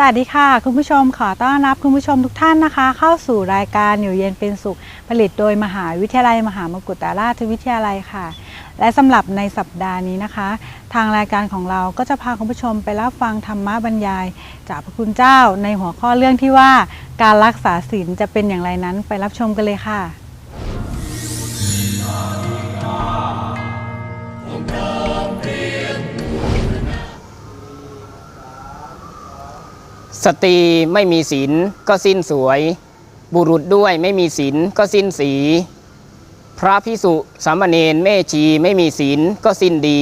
สวัสดีค่ะ คุณผู้ชมขอต้อนรับคุณผู้ชมทุกท่านนะคะ เข้าสู่รายการอยู่เย็นเป็นสุข ผลิตโดยมหาวิทยาลัย มหามกุฏราชวิทยาลัยค่ะ และสำหรับในสัปดาห์นี้นะคะ ทางรายการของเราก็จะพาคุณผู้ชมไปรับฟังธรรมะบรรยาย จากพระคุณเจ้าในหัวข้อเรื่องที่ว่า การรักษาศีลจะเป็นอย่างไรนั้นไปรับชมกันเลยค่ะ สตรีไม่มีศีลก็สิ้นสวย บุรุษด้วยไม่มีศีลก็สิ้นสี พระพิสุสามเณรแม่ชีไม่มีศีลก็สิ้นดี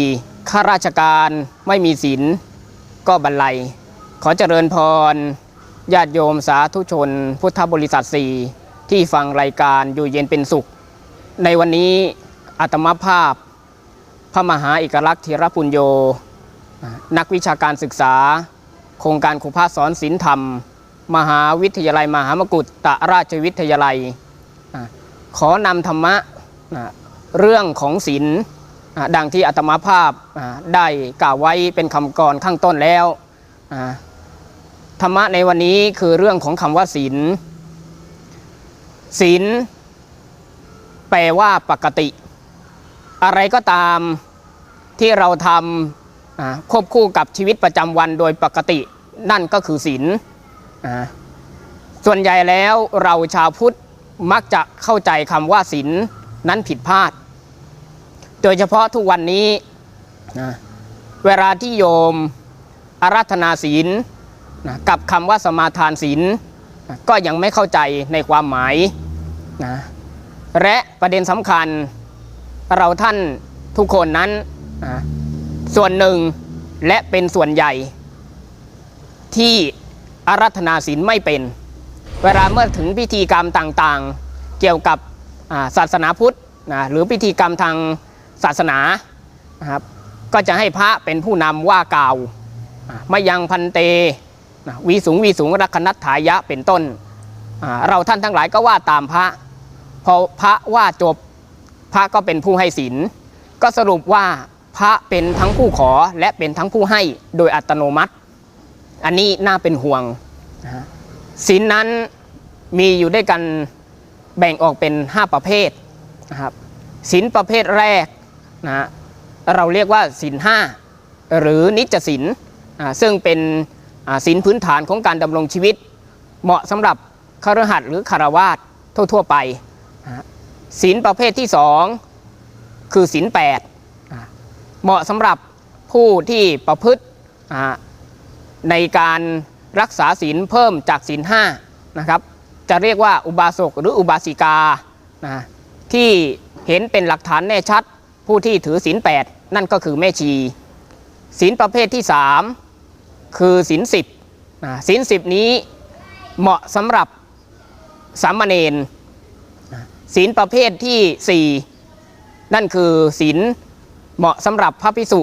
ข้าราชการไม่มีศีลก็บรรลัย ขอเจริญพร ญาติโยมสาธุชน พุทธบริษัทสี่ที่ฟังรายการอยู่เย็นเป็นสุข ในวันนี้อาตมาภาพ พระมหาเอกลักษณ์ธีรปุญโย นักวิชาการศึกษา โครงการครูพาสอนศิลธรรม มหาวิทยาลัย มหามกุฏตราชวิทยาลัย ขอนำธรรมะเรื่องของศิลดังที่อาตมาภาพได้กล่าวไว้เป็นคำกรข้างต้นแล้ว ธรรมะในวันนี้คือเรื่องของคำว่าศิลศิลแปลว่าปกติ อะไรก็ตามที่เราทำ ควบคู่กับชีวิตประจำวันโดยปกตินั่นก็คือศีลส่วนใหญ่แล้วเราชาวพุทธมักจะเข้าใจคำว่าศีลนั้นผิดพลาด โดยเฉพาะทุกวันนี้นะเวลาที่โยมอาราธนาศีลนะกับคำว่าสมาทานศีลนะก็ยังไม่เข้าใจในความหมายนะและประเด็นสำคัญเราท่านทุกคนนั้นนะ ส่วนหนึ่งและเป็นส่วนใหญ่ ที่อารัธนาศีลไม่เป็น เวลาเมื่อถึงพิธีกรรมต่างๆ เกี่ยวกับาศาสนาพุทธนะหรือพิธีกรรมทางศาสนานะครับก็จะให้พระเป็นผู้นำว่ากล่าวมายังพันเตวีสูงวีสูงรักนัตถายะเป็นต้น เราท่านทั้งหลายก็ว่าตามพระพอพระว่าจบพระก็เป็นผู้ให้ศีลก็สรุปว่า พระเป็นทั้งผู้ขอและเป็นทั้งผู้ให้โดยอัตโนมัติ อันนี้น่าเป็นห่วงนะฮะศีลนั้นมีอยู่ด้วยกันแบ่งออกเป็น 5 ประเภทนะครับศีลประเภทแรกนะฮะเราเรียกว่าศีลห้าหรือนิจศีลอ่าซึ่งเป็นอ่าศีลพื้นฐานของการดำรงชีวิต เหมาะสำหรับคฤหัสถ์หรือคารวาสทั่ว ๆ ไปนะฮะศีลประเภทที่สองคือศีลแปด เหมาะสำหรับผู้ที่ประพฤติในการรักษาศีลเพิ่มจากศีลห้านะครับจะเรียกว่าอุบาสกหรืออุบาสิกานะที่เห็นเป็นหลักฐานแน่ชัด ผู้ที่ถือศีลแปดนั่นก็คือแม่ชีศีลประเภทที่สามคือศีลสิบนะศีลสิบนี้เหมาะสำหรับสามเณรศีลประเภทที่สี่นั่นคือศีล เหมาะสำหรับพระพิสุ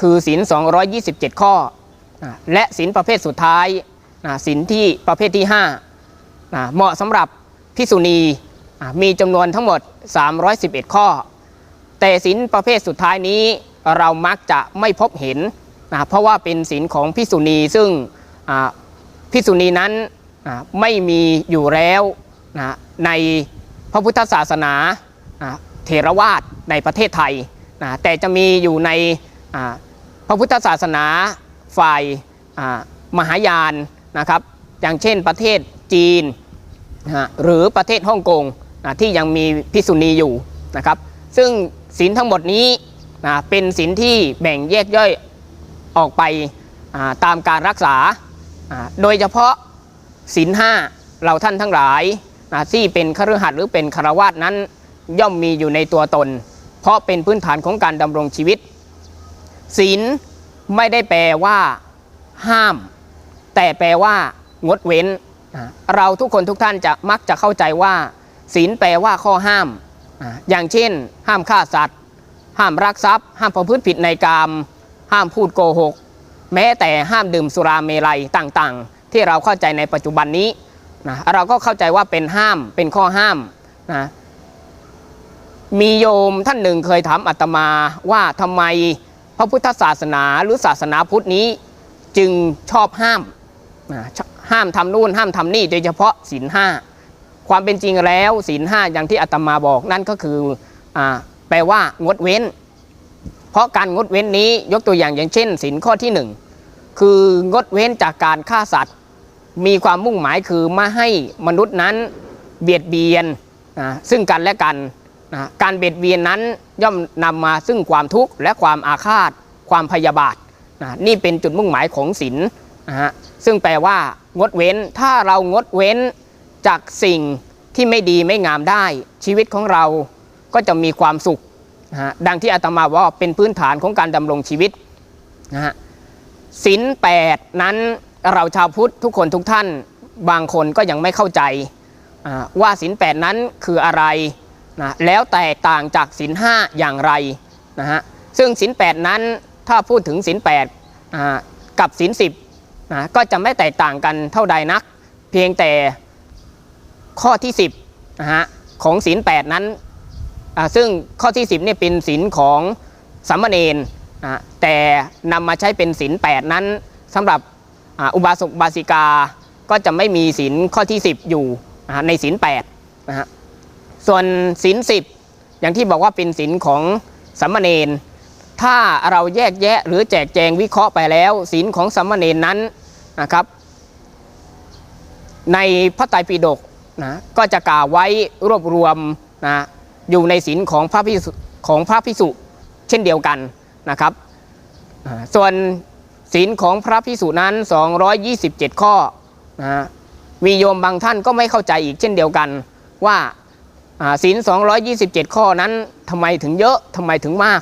คือศีล227 ข้ออ่าและศีลประเภทสุดท้ายศีลที่ประเภทที่5อ่าเหมาะสำหรับพิสุณีมีจำนวนทั้งหมด 311 ข้อ แต่ศีลประเภทสุดท้ายนี้เรามักจะไม่พบเห็นนะเพราะว่าเป็นศีลของพิสุณีซึ่งพิสุณีนั้นไม่มีอยู่แล้วนะในพระพุทธศาสนาเทรวาสในประเทศไทย แต่จะมีอยู่ในพระพุทธศาสนาฝ่ายมหายานนะครับ อย่างเช่นประเทศจีนนะหรือประเทศฮ่องกงนะที่ยังมีพิษุณีอยู่นะครับ ซึ่งศีลทั้งหมดนี้นะเป็นศีลที่แบ่งแยกย่อยออกไปตามการรักษา โดยเฉพาะศีลห้าเราท่านทั้งหลายที่เป็นคฤหัสถ์หรือเป็นคารวาสนั้นย่อมมีอยู่ในตัวตน เพราะเป็นพื้นฐานของการดำรงชีวิต ศีลไม่ได้แปลว่า ห้าม แต่แปลว่างดเว้น เราทุกคนทุกท่านจะมักจะเข้าใจว่า ศีลแปลว่าข้อห้ามอ่าอย่างเช่น ห้ามฆ่าสัตว์ ห้ามรักทรัพย์ ห้ามประพฤติผิดในกาม ห้ามพูดโกหก แม้แต่ห้ามดื่มสุราเมลัยต่างๆ ที่เราเข้าใจในปัจจุบันนี้นะเราก็เข้าใจว่าเป็นห้ามเป็นข้อห้ามนะ มีโยมท่านหนึ่งเคยถามอาตมาว่าทำไมพระพุทธศาสนาหรือศาสนาพุทธนี้จึงชอบห้ามห้ามทำนู่นห้ามทำนี่โดยเฉพาะศีลห้าความเป็นจริงแล้วศีลห้าอย่างที่อาตมาบอกนั่นก็คืออแปลว่างดเว้น เพราะการงดเว้นนี้ยกตัวอย่างอย่างเช่นศีลข้อที่หนึ่งคืองดเว้นจากการฆ่าสัตว์ มีความมุ่งหมายคือไม่ให้มนุษย์นั้นเบียดเบียนซึ่งกันและกัน นะการเบียดเบียนนั้นย่อมนำมาซึ่งความทุกข์และความอาฆาต ความพยาบาทนะนี่เป็นจุดมุ่งหมายของศีลนะฮะซึ่งแปลว่างดเว้นถ้าเรางดเว้นจากสิ่งที่ไม่ดีไม่งามได้ ชีวิตของเราก็จะมีความสุขนะฮะดังที่อาตมาว่าเป็นพื้นฐานของการดำรงชีวิตนะฮะศีลแปดนั้นเราชาวพุทธทุกคนทุกท่านบางคนก็ยังไม่เข้าใจว่าศีลแปดนั้นคืออะไร นะแล้วแตกต่างจากศีลห้าอย่างไรนะฮะซึ่งศีลแปดนั้นถ้าพูดถึงศีลแปดกับศีลสิบนะก็จะไม่แตกต่างกันเท่าใดนัก เพียงแต่ข้อที่10นะฮะของศีลแปดนั้นซึ่งข้อที่ 10เนี่ยเป็นศีลของสามเณรนะแต่นำมาใช้เป็นศีลแปดนั้นสำหรับอุบาสกบาสิกาก็จะไม่มีศีลข้อที่ 10 อยู่ในศีลแปดนะฮะ ส่วนศีลสิบอย่างที่บอกว่าเป็นศีลของสัมมาเนนถ้าเราแยกแยะหรือแจกแจงวิเคราะห์ไปแล้วศีลของสัมมาเนนนั้นนะครับ ในพระไตรปิฎกนะก็จะกล่าวไว้รวบรวมนะอยู่ในศีลของพระพิสุของพระพิสุเช่นเดียวกันนะครับ ส่วนศีลของพระพิสุนั้น 227 ข้อนะฮะมีโยมบางท่านก็ไม่เข้าใจอีกเช่นเดียวกันว่า ศีล227 ข้อนั้นทำไมถึงเยอะทำไมถึงมาก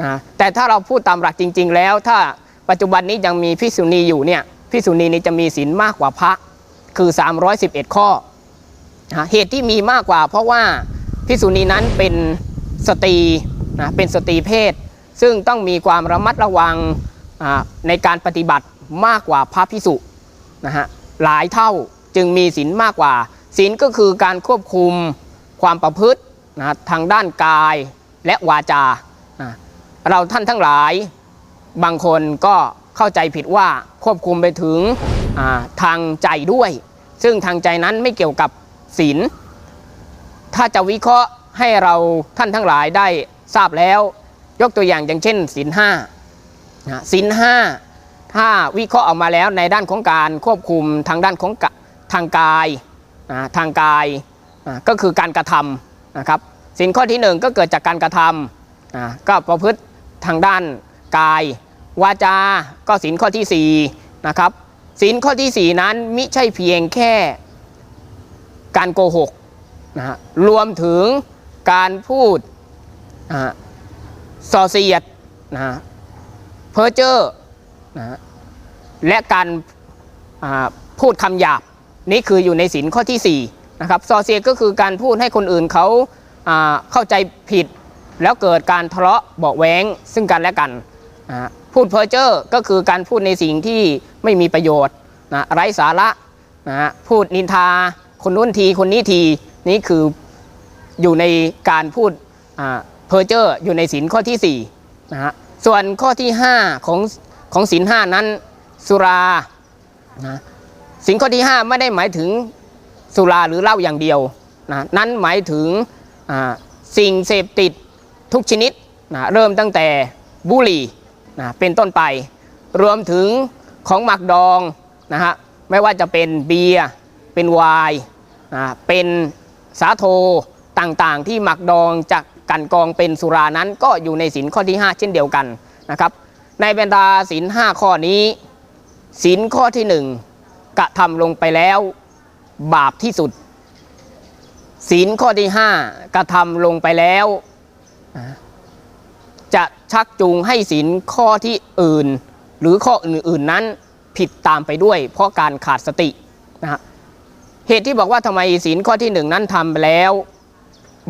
นะแต่ถ้าเราพูดตามหลักจริง ๆ แล้ว ถ้าปัจจุบันนี้ยังมีพิสุณีอยู่เนี่ยพิสุณีนี้จะมีศีลมากกว่าพระคือ 311 ข้อนะเหตุที่มีมากกว่า เพราะว่าพิกษุณีนั้นเป็นสตรีนะเป็นสตรีเพศ ซึ่งต้องมีความระมัดระวังในการปฏิบัติมากกว่าพระพิสุนะฮะหลายเท่าจึงมีศีลมากกว่าศีลก็คือการควบคุม ความประพฤตินะทางด้านกายและวาจานะเราท่านทั้งหลายบางคนก็เข้าใจผิดว่าควบคุมไปถึงทางใจด้วย ซึ่งทางใจนั้นไม่เกี่ยวกับศีลถ้าจะวิเคราะห์ให้เราท่านทั้งหลายได้ทราบแล้ว ยกตัวอย่างอย่างเช่นศีลห้าศีลห้าถ้าวิเคราะห์ออกมาแล้วในด้านของการควบคุมทางด้านของทางกายทางกาย ก็คือการกระทำนะครับศีลข้อที่หนึ่งก็เกิดจากการกระทำก็ประพฤติทางด้านกายวาจา ก็ศีลข้อที่สี่นะครับศีลข้อที่สี่นั้นมิใช่เพียงแค่การโกหกนะฮะรวมถึงการพูดส่อเสียดนะฮะเพ้อเจ้อนะฮะและการพูดคำหยาบ นี่คืออยู่ในศีลข้อที่ 4 นะครับส่อเสียดก็คือการพูดให้คนอื่นเขาเข้าใจผิด แล้วเกิดการทะเลาะเบาะแว้งซึ่งกันและกันพูดเพ้อเจ้อก็คือการพูดในสิ่งที่ไม่มีประโยชน์นะไร้สาระนะพูดนินทา คนนู้นทีคนนี้ทีนี่คืออยู่ในการพูดเพอร์เจอร์อยู่ในศีลข้อที่4นะฮะส่วนข้อที่ 5 ของของศีลห้านั้นสุรานะศีลข้อที่ 5 ไม่ได้หมายถึง สุราหรือเหล้าอย่างเดียวนะนั้นหมายถึงสิ่งเสพติดทุกชนิดนะเริ่มตั้งแต่บุหรี่นะเป็นต้นไป รวมถึงของหมักดองนะฮะไม่ว่าจะเป็นเบียร์เป็นไวน์นะเป็นสาโทต่างๆ ที่หมักดองจากกันกองเป็นสุรานั้นก็อยู่ในศีลข้อที่ 5 เช่นเดียวกันนะครับในบรรดาศีล5ข้อนี้ศีลข้อที่ 1 กระทำลงไปแล้ว บาปที่สุด ศีลข้อที่5กระทำลงไปแล้ว จะชักจูงให้ศีลข้อที่อื่น หรือข้ออื่นๆนั้นผิดตามไปด้วย เพราะการขาดสตินะฮะเหตุที่บอกว่าทำไมศีลข้อที่หนึ่งนั้นทำไปแล้ว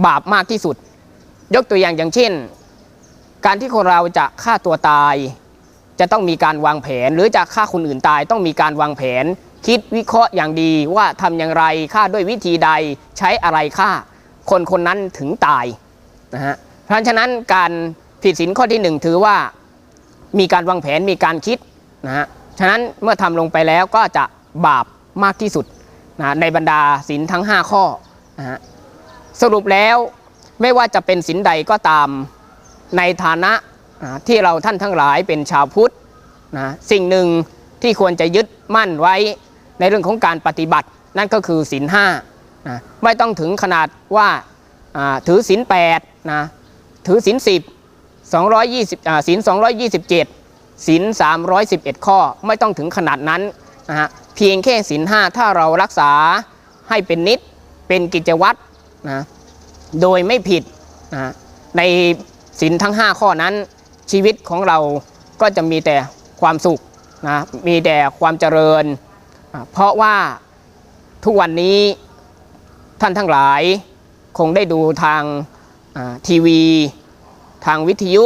บาปมากที่สุด ยกตัวอย่างอย่างเช่น การที่คนเราจะฆ่าตัวตาย จะต้องมีการวางแผน หรือจะฆ่าคนอื่นตายต้องมีการวางแผน คิดวิเคราะห์อย่างดีว่าทำอย่างไรฆ่าด้วยวิธีใดใช้อะไรฆ่า คนคนนั้นถึงตายนะฮะเพราะฉะนั้นการผิดศีลข้อที่หนึ่งถือว่ามีการวางแผนมีการคิดนะฮะฉะนั้นเมื่อทำลงไปแล้วก็จะบาปมากที่สุดนะในบรรดาศีลทั้ง 5 ข้อนะฮะสรุปแล้วไม่ว่าจะเป็นศีลใดก็ตามในฐานะนะที่เราท่านทั้งหลายเป็นชาวพุทธนะสิ่งหนึ่งที่ควรจะยึดมั่นไว้ ในเรื่องของการปฏิบัตินั่นก็คือศีลห้านะไม่ต้องถึงขนาดว่าถือศีลแปดนะถือศีลสิบ220อ่าศีล227ศีล311ข้อไม่ต้องถึงขนาดนั้นนะฮะเพียงแค่ศีลห้าถ้าเรารักษาให้เป็นนิดเป็นกิจวัตรนะโดยไม่ผิดนะในศีลทั้ง 5 ข้อนั้นชีวิตของเราก็จะมีแต่ความสุขนะมีแต่ความเจริญ เพราะว่าทุกวันนี้ท่านทั้งหลายคงได้ดูทางทีวี ทางวิทยุ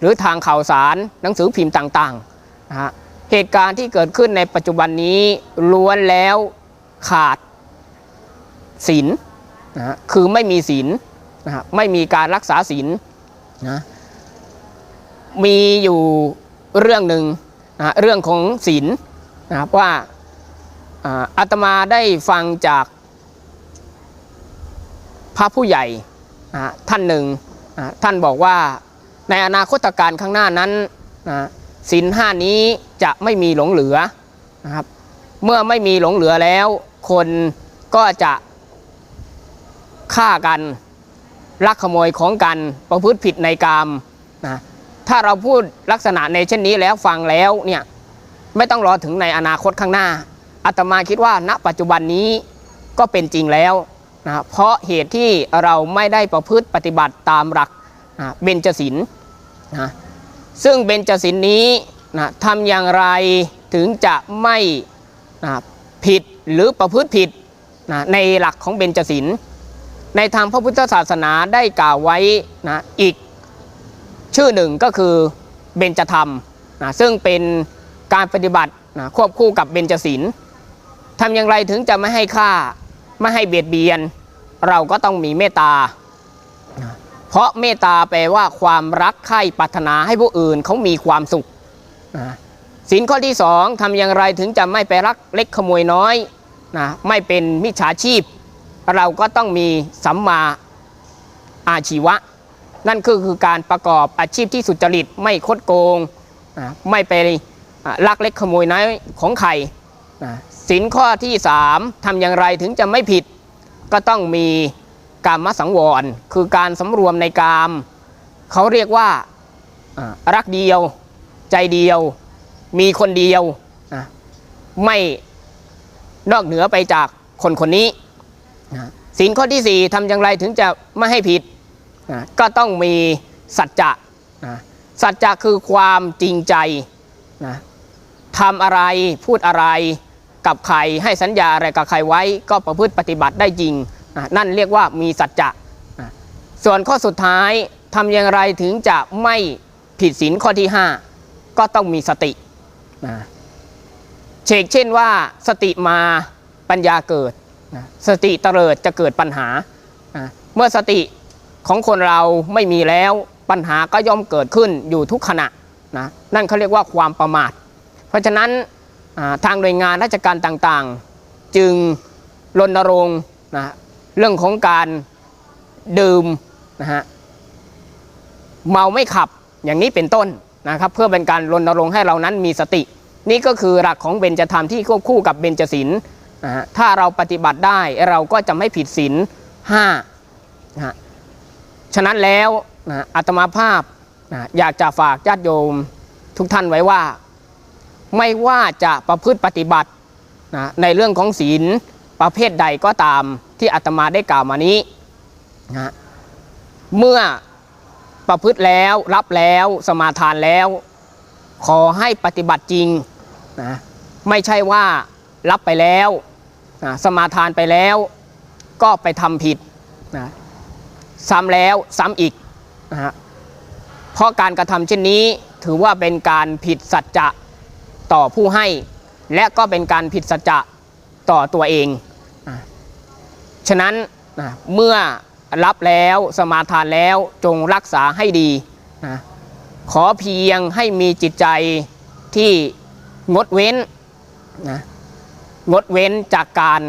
หรือทางข่าวสารหนังสือพิมพ์ต่างๆ เหตุการณ์ที่เกิดขึ้นในปัจจุบันนี้ล้วนแล้วขาดศีลนะคือไม่มีศีลนะไม่มีการรักษาศีลนะมีอยู่เรื่องหนึ่งนะเรื่องของศีล นะครับว่าอาตมาได้ฟังจากพระผู้ใหญ่ท่านหนึ่งท่านบอกว่าในอนาคตการข้างหน้านั้นสินห้านี้จะไม่มีหลงเหลือนะครับเมื่อไม่มีหลงเหลือแล้ว คนก็จะฆ่ากันลักขโมยของกันประพฤติผิดในกามนะถ้าเราพูดลักษณะในเช่นนี้แล้วฟังแล้วเนี่ย ไม่ต้องรอถึงในอนาคตข้างหน้าอาตมาคิดว่าณปัจจุบันนี้ก็เป็นจริงแล้วนะเพราะเหตุที่เราไม่ได้ประพฤติปฏิบัติตามหลักนะเบญจศีลนะซึ่งเบญจศีลนี้นะทำอย่างไรถึงจะไม่นะผิดหรือประพฤติผิดนะในหลักของเบญจศีลในทางพระพุทธศาสนาได้กล่าวไว้นะอีกชื่อหนึ่งก็คือเบญจธรรมนะซึ่งเป็น การปฏิบัตินะควบคู่กับเบญจศีลทำอย่างไรถึงจะไม่ให้ฆ่าไม่ให้เบียดเบียน เราก็ต้องมีเมตตา เพราะเมตตาแปลว่าความรักใคร่ปรารถนาให้ผู้อื่นเขามีความสุขนะสินข้อที่สองทำอย่างไรถึงจะไม่ไปรักเล็กขโมยน้อยนะไม่เป็นมิจฉาชีพ เราก็ต้องมีสัมมาอาชีวะ นั่นคือคือการประกอบอาชีพที่สุจริตไม่คดโกงนะไม่ไป ลักเล็กขโมยน้อยของใครนะสินข้อที่ 3ทำอย่างไรถึงจะไม่ผิด ก็ต้องมีกามสังวร คือการสำรวมในกาม เขาเรียกว่ารักเดียว ใจเดียว มีคนเดียวนะไม่นอกเหนือไปจากคนคนนี้สินข้อที่ 4ทำอย่างไรถึงจะไม่ให้ผิดนะก็ต้องมีสัจจะนะสัจจะคือความจริงใจนะ ทำอะไรพูดอะไรกับใครให้สัญญาอะไรกับใครไว้ ก็ประพฤติปฏิบัติได้จริง นั่นเรียกว่ามีสัจจะส่วนข้อสุดท้ายทำอย่างไรถึงจะไม่ผิดศีลข้อที่ 5 ก็ต้องมีสติเชกเช่นว่าสติมาปัญญาเกิด สติเตลิดจะเกิดปัญหา เมื่อสติของคนเราไม่มีแล้วปัญหาก็ย่อมเกิดขึ้นอยู่ทุกขณะนะนั่นเขาเรียกว่าความประมาท ราะฉะนั้นทางหน่วยงานราชการต่างๆ จึงรณรงค์นะเรื่องของการดื่มนะฮะเมาไม่ขับอย่างนี้เป็นต้นนะครับ เพื่อเป็นการรณรงค์ให้เรานั้นมีสติ นี่ก็คือหลักของเบญจธรรมที่ควบคู่กับเบญจศีลนะฮะถ้าเราปฏิบัติได้เราก็จะไม่ผิดศีลห้านะฮะฉะนั้นแล้วนะอาตมาภาพนะอยากจะฝากญาติโยมทุกท่านไว้ว่า ไม่ว่าจะประพฤติปฏิบัตินะในเรื่องของศีลประเภทใดก็ตามที่อาตมาได้กล่าวมานี้นะเมื่อประพฤติแล้วรับแล้วสมาทานแล้ว ขอให้ปฏิบัติจริงนะไม่ใช่ว่ารับไปแล้วนะสมาทานไปแล้วก็ไปทำผิดนะซ้ำแล้วซ้ำอีกนะฮะเพราะการกระทำเช่นนี้ถือว่าเป็นการผิดสัจจะ ต่อผู้ให้ และก็เป็นการผิดสัจจะต่อตัวเอง ฉะนั้นเมื่อรับแล้วสมาทานแล้วจงรักษาให้ดี ขอเพียงให้มีจิตใจที่งดเว้นนะงดเว้นจากการ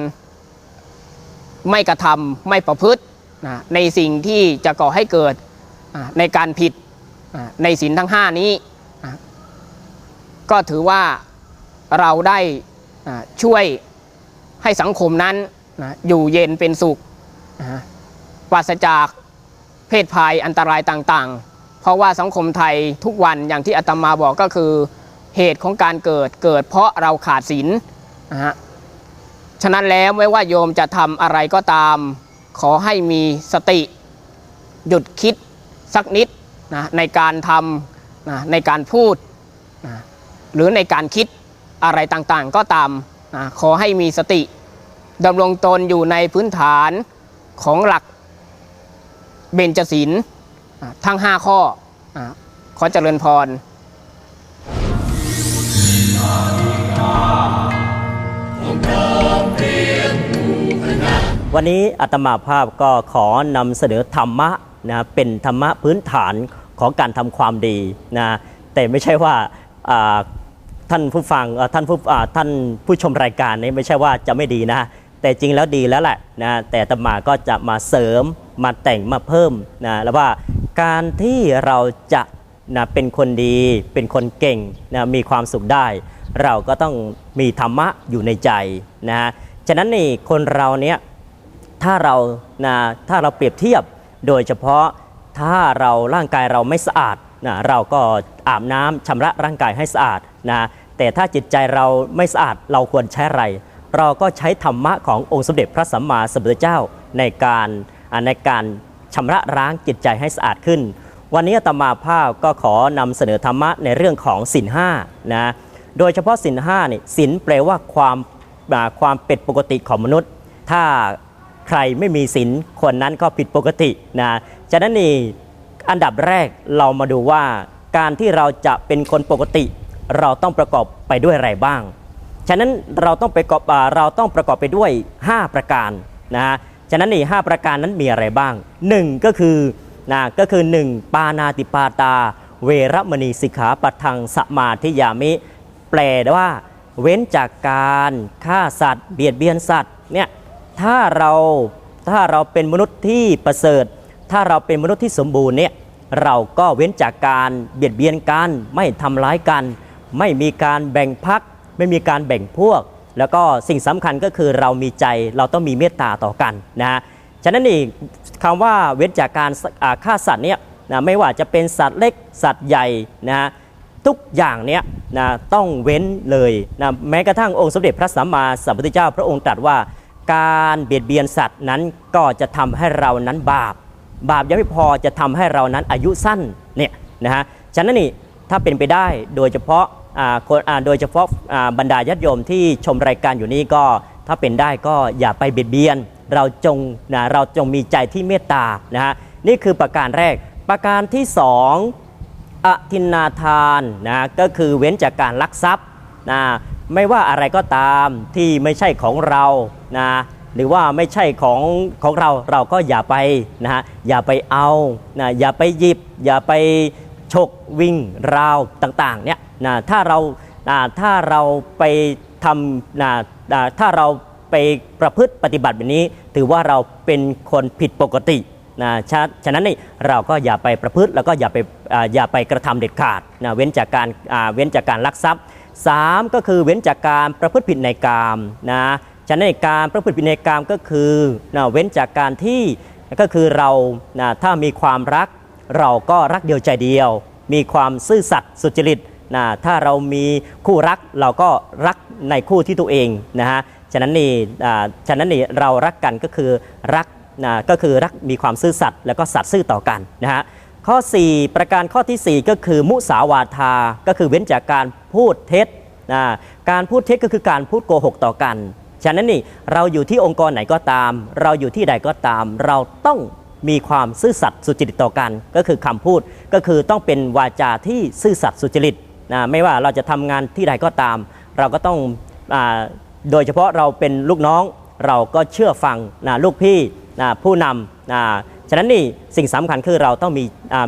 ไม่กระทำไม่ประพฤตินะในสิ่งที่จะก่อให้เกิดในการผิดในศีลทั้ง 5 นี้ ก็ถือว่าเราได้ช่วยให้สังคมนั้นอยู่เย็นเป็นสุขปราศจากเพศภัยอันตรายต่างๆ เพราะว่าสังคมไทยทุกวันอย่างที่อาตมาบอกก็คือเหตุของการเกิดเกิดเพราะเราขาดศีลนะฮะฉะนั้นแล้วไม่ว่าโยมจะทำอะไรก็ตาม ขอให้มีสติ หยุดคิดสักนิดนะในการทำนะในการพูดนะ หรือในการคิดอะไรต่างๆ ก็ตามขอให้มีสติดำรงตนอยู่ในพื้นฐานของหลักเบญจศีลทั้ง 5 ข้ออขอเจริญพรวันนี้อาตมาภาพก็ขอนำเสนอธรรมะนะเป็นธรรมะพื้นฐานของการทำความดีนะแต่ไม่ใช่ว่า ท่านผู้ฟังท่านผู้ท่านผู้ชมรายการนี้ไม่ใช่ว่าจะไม่ดีนะ แต่จริงแล้วดีแล้วแหละนะแต่ตมาก็จะมาเสริมมาแต่งมาเพิ่มนะแล้วว่าการที่เราจะนะเป็นคนดีเป็นคนเก่งนะมีความสุขได้ เราก็ต้องมีธรรมะอยู่ในใจนะฉะนั้นนี่คนเราเนี้ยถ้าเรานะถ้าเราเปรียบเทียบโดยเฉพาะถ้าเราร่างกายเราไม่สะอาดนะเราก็ อาบน้ำชำระร่างกายให้สะอาดนะแต่ถ้าจิตใจเราไม่สะอาดเราควรใช้อะไร เราก็ใช้ธรรมะขององค์สมเด็จพระสัมมาสัมพุทธเจ้าในการในการชำระล้างจิตใจให้สะอาดขึ้น วันนี้อตมาภาพก็ขอนำเสนอธรรมะในเรื่องของศีลห้านะโดยเฉพาะศีลห้านี่ศีลแปลว่าความความเป็นปกติของมนุษย์ ถ้าใครไม่มีศีลคนนั้นก็ผิดปกตินะฉะนั้นนี่อันดับแรกเรามาดูว่า การที่เราจะเป็นคนปกติ เราต้องประกอบไปด้วยอะไรบ้าง ฉะนั้นเราต้องไประกอบอ่าเราต้องประกอบไปด้วย 5 ประการนะฮะฉะนั้นนี่5ประการนั้นมีอะไรบ้าง 1 ก็คือนะก็คือ 1 ปานาติปาตา เวรมณีสิกขาปัทังสมาธิยามิ แปลว่า เว้นจากการฆ่าสัตว์ เบียดเบียนสัตว์เนี่ยถ้าเราถ้าเราเป็นมนุษย์ที่ประเสริฐ ถ้าเราเป็นมนุษย์ที่สมบูรณ์เนี่ย เราก็เว้นจากการเบียดเบียนกันไม่ทำร้ายกัน ไม่มีการแบ่งพัก ไม่มีการแบ่งพวก แล้วก็สิ่งสำคัญก็คือเรามีใจเราต้องมีเมตตาต่อกันนะฮะฉะนั้นนี่คำว่าเว้นจากการฆ่าสัตว์เนี่ยนะไม่ว่าจะเป็นสัตว์เล็กสัตว์ใหญ่นะฮะทุกอย่างเนี้ยนะต้องเว้นเลยนะแม้กระทั่งองค์สมเด็จพระสัมมาสัมพุทธเจ้า พระองค์ตรัสว่า การเบียดเบียนสัตว์นั้นก็จะทำให้เรานั้นบาป บาปยังไม่พอจะทำให้เรานั้นอายุสั้นเนี่ยนะฮะฉะนั้นนี่ถ้าเป็นไปได้โดยเฉพาะอ่าคนอ่าโดยเฉพาะอ่าบรรดาญาติโยมที่ชมรายการอยู่นี้ก็ถ้าเป็นได้ก็อย่าไปเบียดเบียน เราจงนะเราจงมีใจที่เมตตานะฮะนี่คือประการแรก ประการที่สองอทินนาทานนะก็คือเว้นจากการลักทรัพย์นะไม่ว่าอะไรก็ตามที่ไม่ใช่ของเรานะ หรือว่าไม่ใช่ของของเราเราก็อย่าไปนะฮะอย่าไปเอานะอย่าไปหยิบ อย่าไปฉกวิ่งราวต่างๆเนี่ยนะถ้าเรานะถ้าเราไปทำนะนะถ้าเราไปประพฤติปฏิบัติแบบนี้ ถือว่าเราเป็นคนผิดปกตินะฉะฉะนั้นนี่เราก็อย่าไปประพฤติแล้วก็อย่าไปออย่าไปกระทำเด็ดขาดนะเว้นจากการเว้นจากการลักทรัพย์สามก็คือเว้นจากการประพฤติผิดในกามนะ ฉะนั้นการประพฤติผิดในกามก็คือนะเว้นจากการที่ก็คือเรานะถ้ามีความรัก เราก็รักเดียวใจเดียว มีความซื่อสัตย์สุจริตนะถ้าเรามีคู่รักเราก็รักในคู่ที่ตัวเองนะฮะฉะนั้นนี่ฉะนั้นนี่เรารักกันก็คือรักนะก็คือรักมีความซื่อสัตย์แล้วก็สัตย์ซื่อต่อกันนะฮะข้อ 4 ประการข้อทีสี่4 ก็คือมุสาวาทา ก็คือเว้นจากการพูดเท็จนะการพูดเท็จก็คือการพูดโกหกต่อกัน ฉะนั้นนี่เราอยู่ที่องค์กรไหนก็ตาม เราอยู่ที่ใดก็ตาม เราต้องมีความซื่อสัตย์สุจริตต่อกัน ก็คือคำพูดก็คือต้องเป็นวาจาที่ซื่อสัตย์สุจริตนะไม่ว่าเราจะทำงานที่ใดก็ตาม เราก็ต้องอโดยเฉพาะเราเป็นลูกน้อง เราก็เชื่อฟังนะลูกพี่นะผู้นำนะฉะนั้นนี่สิ่งสำคัญคือเราต้องมี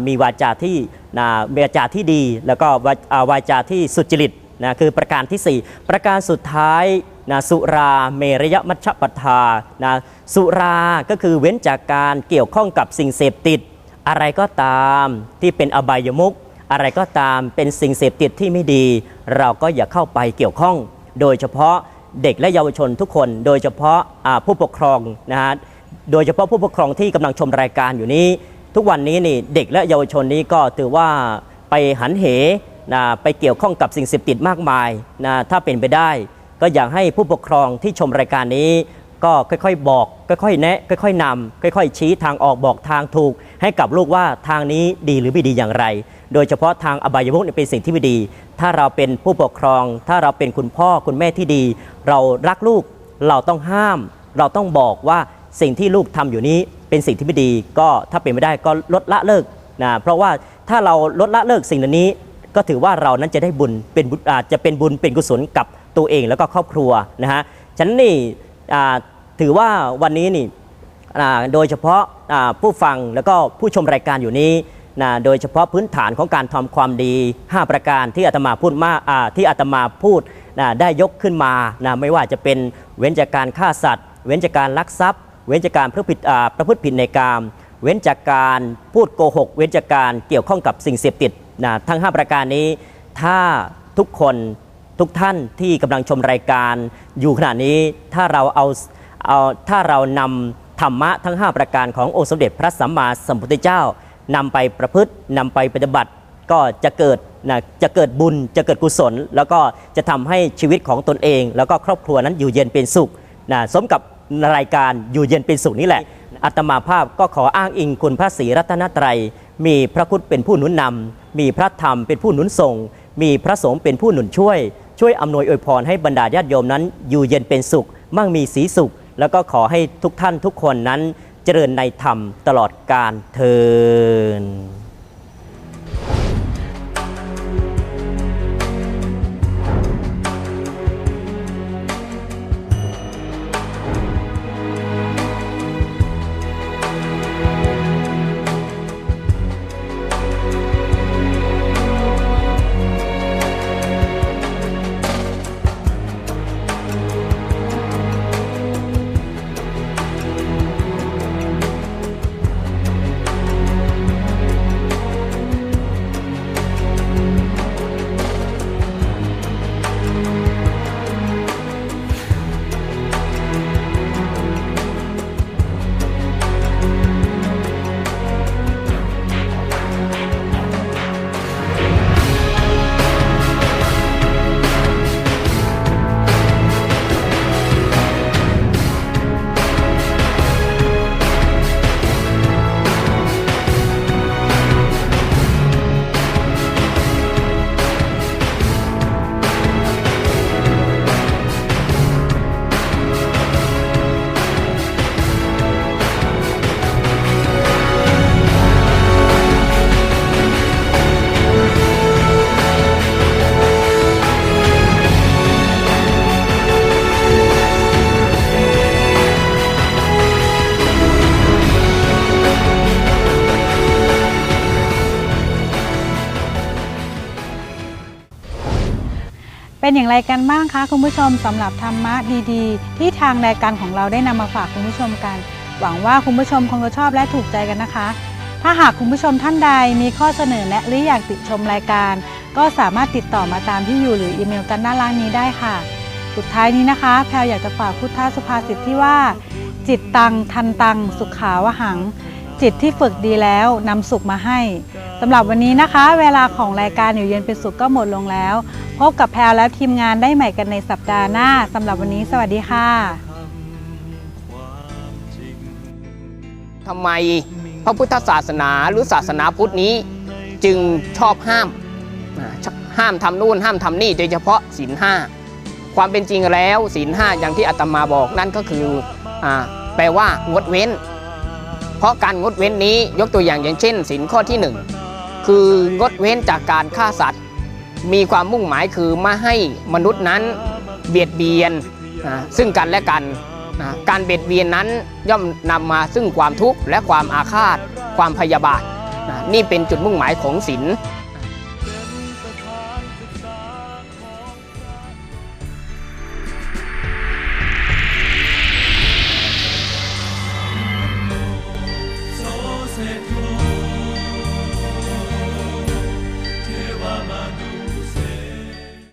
มีวาจาที่นะวาจาที่ดี แล้วก็วาวาจาที่สุจริตนะคือประการทีสี่4 ประการสุดท้าย นะสุราเมรยมัชฌปทานะสุราก็คือเว้นจากการเกี่ยวข้องกับสิ่งเสพติด อะไรก็ตามที่เป็นอบายมุขอะไรก็ตามเป็นสิ่งเสพติดที่ไม่ดี เราก็อย่าเข้าไปเกี่ยวข้อง โดยเฉพาะเด็กและเยาวชนทุกคน โดยเฉพาะผู้ปกครองนะฮะโดยเฉพาะผู้ปกครองที่กำลังชมรายการอยู่นี้ ทุกวันนี้นี่เด็กและเยาวชนนี้ก็ถือว่าไปหันเหนะไปเกี่ยวข้องกับสิ่งเสพติดมากมายนะถ้าเป็นไปได้ ก็อยากให้ผู้ปกครองที่ชมรายการนี้ ก็ค่อยๆ บอก ค่อยๆ แนะค่อยๆนำค่อยๆ ชี้ทางออกบอกทางถูก ให้กับลูกว่าทางนี้ดีหรือไม่ดีอย่างไร โดยเฉพาะทางอบายมุขเป็นสิ่งที่ไม่ดี ถ้าเราเป็นผู้ปกครอง ถ้าเราเป็นคุณพ่อคุณแม่ที่ดี เรารักลูกเราต้องห้าม เราต้องบอกว่าสิ่งที่ลูกทำอยู่นี้เป็นสิ่งที่ไม่ดี ก็ถ้าเป็นไม่ได้ก็ลดละเลิกนะเพราะว่าถ้าเราลดละเลิกสิ่งเหล่านี้ก็ถือว่าเรานั้นจะได้บุญเป็นอาจจะเป็นบุญเป็นกุศลกับ ตัวเองแล้วก็ครอบครัวนะฮะฉันนี่ถือว่าวันนี้นี่โดยเฉพาะผู้ฟังแล้วก็ผู้ชมรายการอยู่นี้นะโดยเฉพาะพื้นฐานของการทำความดี 5 ประการที่อาตมาพูดมาที่อาตมาพูดนะได้ยกขึ้นมานะไม่ว่าจะเป็นเว้นจากการฆ่าสัตว์ เว้นจากการลักทรัพย์ เว้นจากการประพฤติผิดประพฤติผิดในกาม เว้นจากการพูดโกหก เว้นจากการเกี่ยวข้องกับสิ่งเสพติดนะทั้ง 5 ประการนี้ ถ้าทุกคน ทุกท่านที่กำลังชมรายการอยู่ขณะนี้ถ้าเราเอาเอาถ้าเรานำธรรมะทั้ง 5 ประการขององค์สมเด็จพระสัมมาสัมพุทธเจ้านำไปประพฤตินำไปปฏิบัติก็จะเกิดนะจะเกิดบุญจะเกิดกุศล แล้วก็จะทำให้ชีวิตของตนเอง แล้วก็ครอบครัวนั้นอยู่เย็นเป็นสุขนะสมกับรายการอยู่เย็นเป็นสุขนี่แหละอัตมาภาพก็ขออ้างอิงคุณพระศรีรัตนตรัย มีพระพุทธเป็นผู้หนุนนำมีพระธรรมเป็นผู้หนุนส่ง มีพระสงฆ์เป็นผู้หนุนช่วย ช่วยอำนวยอวยพรให้บรรดาญาติโยมนั้น อยู่เย็นเป็นสุข มั่งมีสีสุข แล้วก็ขอให้ทุกท่านทุกคนนั้นเจริญในธรรมตลอดกาลเทิน เป็นอย่างไรกันบ้างคะคุณผู้ชมสำหรับธรรมะดีๆ ที่ทางรายการของเราได้นำมาฝากคุณผู้ชมกัน หวังว่าคุณผู้ชมคงจะชอบและถูกใจกันนะคะ ถ้าหากคุณผู้ชมท่านใดมีข้อเสนอแนะหรืออยากติดชมรายการ ก็สามารถติดต่อมาตามที่อยู่หรืออีเมลกันด้านล่างนี้ได้ค่ะ สุดท้ายนี้นะคะแพลอยากจะฝากพุทธสุภาษิตที่ว่า จิตตังทันตังสุขาวหัง จิตที่ฝึกดีแล้วนำสุขมาให้สำหรับวันนี้นะคะ เวลาของรายการอยู่เย็นเป็นสุขก็หมดลงแล้ว พบกับแพลและทีมงานได้ใหม่กันในสัปดาห์หน้าสำหรับวันนี้สวัสดีค่ะทำไมพระพุทธศาสนาหรือศาสนาพุทธนี้ จึงชอบห้ามอ่าห้ามทำนู่นห้ามทำนี่โดยเฉพาะศีลห้าความเป็นจริงแล้วศีลห้าอย่างที่อาตมาบอกนั่นก็คืออาแปลว่างดเว้น เพราะการงดเว้นนี้ยกตัวอย่างอย่างเช่นสินข้อที่หนึ่งคืองดเว้นจากการฆ่าสัตว์ มีความมุ่งหมายคือไม่ให้มนุษย์นั้นเบียดเบียนนะซึ่งกันและกันนะการเบียดเบียนนั้นย่อมนำมาซึ่งความทุกข์และความอาฆาต ความพยาบาทนะนี่เป็นจุดมุ่งหมายของศีล